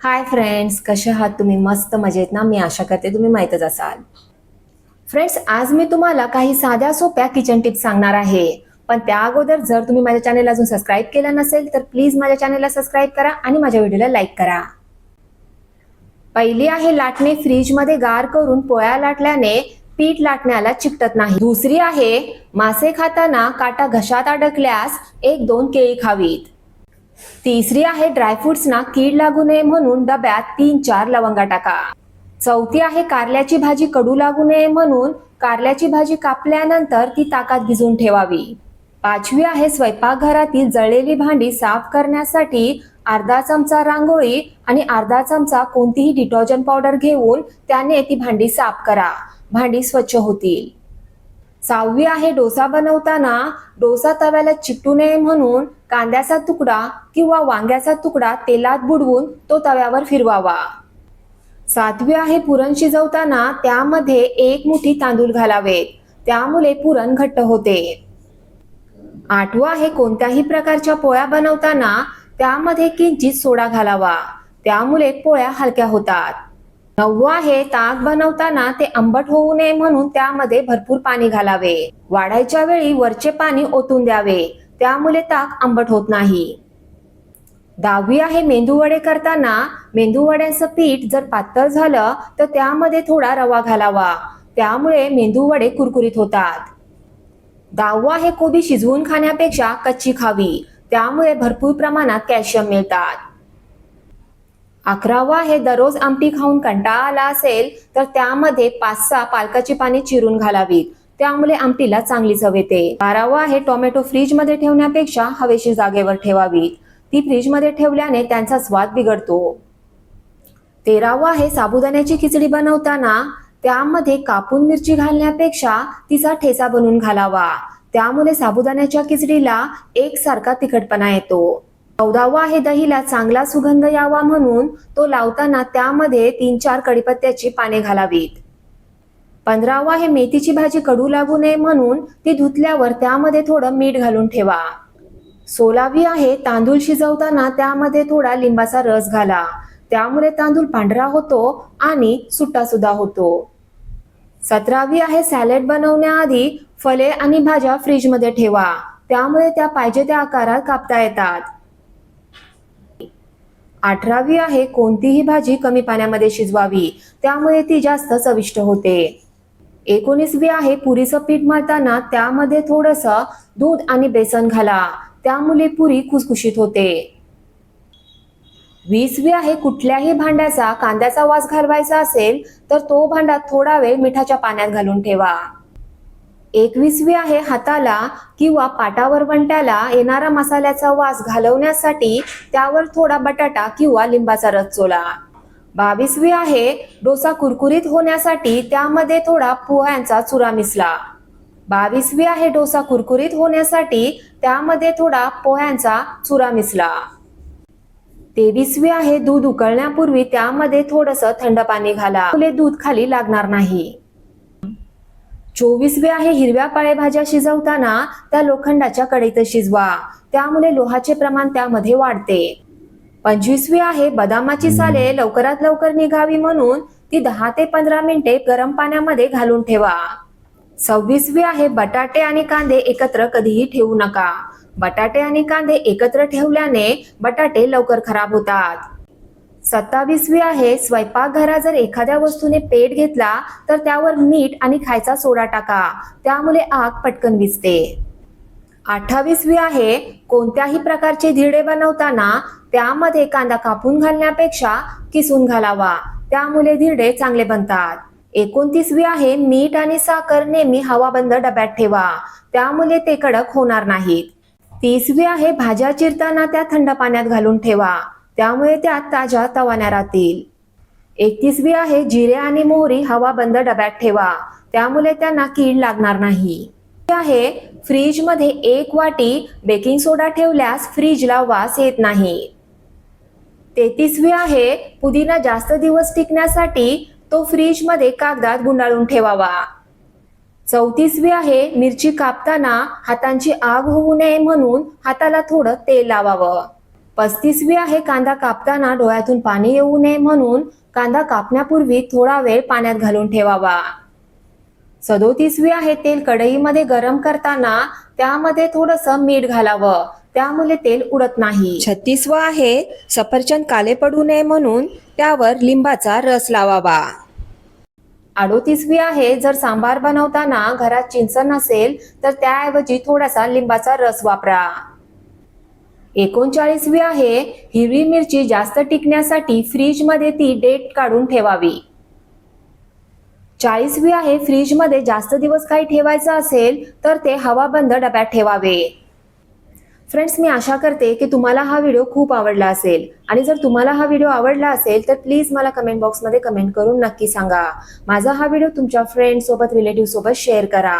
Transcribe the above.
Hi friends कसे आहात तुम्ही? मस्त मजेत ना? मी आशा करते तुम्ही माहीतच असाल. फ्रेंड्स आज मी तुम्हाला काही साध्या सोप्या किचन टिप्स सांगणार आहे. पण त्या अगोदर जर तुम्ही माझ्या चॅनेल अजून सबस्क्राईब केलं नसेल तर प्लीज माझ्या चॅनेलला सबस्क्राईब करा आणि माझ्या व्हिडिओला लाईक करा. पहिली आहे लाटणे फ्रीजमध्ये गार करून पोळ्या लाटल्याने पीठ लाटण्याला चिकटत नाही. दुसरी आहे मासे खाताना काटा घशात अडकल्यास एक दोन केळी खावीत. तिसरी आहे ड्रायफ्रुट्सना कीड लागू नये म्हणून डब्यात तीन चार लवंगा टाका. चौथी आहे कारल्याची भाजी कडू लागू नये म्हणून कारल्याची भाजी कापल्यानंतर ती ताकात भिजवून ठेवावी. पाचवी आहे स्वयंपाकघरातील जळलेली भांडी साफ करण्यासाठी अर्धा चमचा रांगोळी आणि अर्धा चमचा कोणतीही डिटर्जंट पावडर घेऊन त्याने ती भांडी साफ करा. भांडी स्वच्छ होतील. सहावी आहे डोसा बनवताना डोसा तव्याला चिकटू नये म्हणून कांद्याचा तुकडा किंवा वांग्याचा तुकडा तेलात बुडवून तो तव्यावर फिरवावा. सातवी आहे पुरण शिजवताना त्यामध्ये एक मुठी तांदूळ घालावेत. त्यामुळे पुरण घट्ट होते. आठवा आहे कोणत्याही प्रकारच्या पोळ्या बनवताना त्यामध्ये किंचित सोडा घालावा. त्यामुळे पोळ्या हलक्या होतात. नववा आहे ताक बनवताना ते आंबट होऊ नये म्हणून त्यामध्ये भरपूर पाणी घालावे. वाढायच्या वेळी वरचे पाणी ओतून द्यावे. त्यामुळे ताक आंबट होत नाही. दहावी आहे मेंदूवडे करताना. मेंदूवड्याचं पीठ जर पातळ झालं तर त्यामध्ये थोडा रवा घालावा. त्यामुळे मेंदूवडे कुरकुरीत होतात. दहावा आहे कोबी शिजवून खाण्यापेक्षा कच्ची खावी. त्यामुळे भरपूर प्रमाणात कॅल्शियम मिळतात. अकरावा आहे दररोज आमटी खाऊन कंटाळा आला असेल तर त्यामध्ये पाच सहा पालकाची पाने चिरून घालावीत. त्यामुळे आमटीला चांगली चव येते. बारावा आहे टोमॅटो फ्रीजमध्ये ठेवण्यापेक्षा हवेशीर जागेवर ठेवावी ती फ्रीजमध्ये ठेवल्याने त्यांचा स्वाद बिघडतो. तेरावा आहे साबुदाण्याची खिचडी बनवताना त्यामध्ये कापून मिरची घालण्यापेक्षा तिचा ठेचा बनवून घालावा. त्यामुळे साबुदाण्याच्या खिचडीला एकसारखा तिखटपणा येतो. चौदावा आहे दहीला चांगला सुगंध यावा म्हणून तो लावताना त्यामध्ये तीन चार कडीपत्त्याची पाने घालावीत. पंधरावा हे मेथीची भाजी कडू लागू नये म्हणून ती धुतल्यावर त्यामध्ये थोडं मीठ घालून ठेवा. सोलावी आहे तांदूळ शिजवताना त्यामध्ये थोडा लिंबाचा रस घाला. त्यामुळे तांदूळ पांढरा होतो आणि सुट्टा सुद्धा होतो. सतरावी आहे सॅलेड बनवण्याआधी फळे आणि भाज्या फ्रीजमध्ये ठेवा. त्यामुळे त्या पाहिजे त्या आकारात कापता येतात. अठरावी आहे कोणतीही भाजी कमी पाण्यामध्ये शिजवावी. त्यामुळे ती जास्त चविष्ट होते. एकोणीसवी आहे पुरीचं पीठ मळताना त्यामध्ये थोडस दूध आणि बेसन घाला. त्यामुळे पुरी खुसखुशीत होते. वीसवी आहे कुठल्याही भांड्याचा कांद्याचा वास घालवायचा असेल तर तो भांडा थोडा वेळ मिठाच्या पाण्यात घालून ठेवा. एकवीसवी आहे हाताला किंवा पाटावर वंट्याला येणारा मसाल्याचा वास घालवण्यासाठी त्यावर थोडा बटाटा किंवा लिंबाचा रस चोला. बावीसवी आहे डोसा कुरकुरीत होण्यासाठी त्यामध्ये थोडा पोह्यांचा चुरा मिसला बावीसवी आहे डोसा कुरकुरीत होण्यासाठी त्यामध्ये थोडा पोह्यांचा चुरा मिसला तेवीसवी आहे दूध उकळण्यापूर्वी त्यामध्ये थोडस थंड पाणी घाला. आपले दूध खाली लागणार नाही. चोवीसवे आहे हिरव्या पाळेभाज्या शिजवताना त्या लोखंडाच्या कढईत शिजवा. त्यामुळे लोहाचे प्रमाण त्यामध्ये वाढते. पंचवीसवी आहे बदामाची साले लवकरात लवकर निघावी म्हणून ती दहा ते पंधरा मिनिटे गरम पाण्यामध्ये घालून ठेवा. सव्वीसवी आहे बटाटे आणि कांदे एकत्र कधीही ठेवू नका. बटाटे आणि कांदे एकत्र ठेवल्याने बटाटे लवकर खराब होतात. सत्तावीसवी आहे स्वयंपाकघरात जर एखाद्या वस्तूने पेट घेतला तर त्यावर मीठ आणि खायचा सोडा टाका. त्यामुळे आग पटकन विजते अठ्ठावीसवी आहे कोणत्याही प्रकारचे धिडे बनवताना त्यामध्ये कांदा कापून घालण्यापेक्षा किसून घालावा. त्यामुळे धिरडे चांगले बनतात. एकोणतीसवी आहे मीठ आणि साखर नेहमी हवाबंद डब्यात ठेवा. त्यामुळे ते कडक होणार नाहीत. तीसवी आहे भाज्या चिरताना त्या थंड पाण्यात घालून ठेवा. त्यामुळे त्या ताज्या तवान्या राहतील. एकतीसवी आहे जिरे आणि मोहरी हवा बंद डब्यात ठेवा. त्यामुळे त्यांना कीड लागणार नाही. आहे फ्रीजमध्ये एक वाटी बेकिंग सोडा ठेवल्यास फ्रीजला वास येत नाही. तेहतीसवी आहे पुदिना जास्त दिवस टिकण्यासाठी तो फ्रीजमध्ये कागदात गुंडाळून ठेवावा. चौतीसवी आहे मिरची कापताना हातांची आग होऊ नये म्हणून हाताला थोडं तेल लावावं. पस्तीसवी आहे कांदा कापताना डोळ्यातून पाणी येऊ नये म्हणून कांदा कापण्यापूर्वी थोडा वेळ पाण्यात घालून ठेवावा. सदोतीसवी आहे तेल कढईमध्ये गरम करताना त्यामध्ये थोडस मीठ घालावं. त्यामुळे तेल उडत नाही. छत्तीसवं आहे सफरचंद काले पडू नये म्हणून त्यावर लिंबाचा रस लावावा. अडोतीसवी आहे जर सांबार बनवताना घरात चिंच नसेल तर त्याऐवजी थोडासा लिंबाचा रस वापरा. एकोणचाळीसवी आहे. हिरवी मिरची जास्त टिकण्यासाठी फ्रीजमध्ये ती डेट काढून ठेवावी. चाळीसवी आहे. फ्रीजमध्ये जास्त दिवस काही ठेवायचं असेल तर ते हवाबंद डब्यात ठेवावे. फ्रेंड्स मी आशा करते की तुम्हाला हा व्हिडिओ खूप आवडला असेल. आणि जर तुम्हाला हा व्हिडिओ आवडला असेल तर प्लीज मला कमेंट बॉक्समध्ये कमेंट करून नक्की सांगा. माझा हा व्हिडिओ तुमच्या फ्रेंड सोबत रिलेटिव्ह सोबत शेअर करा.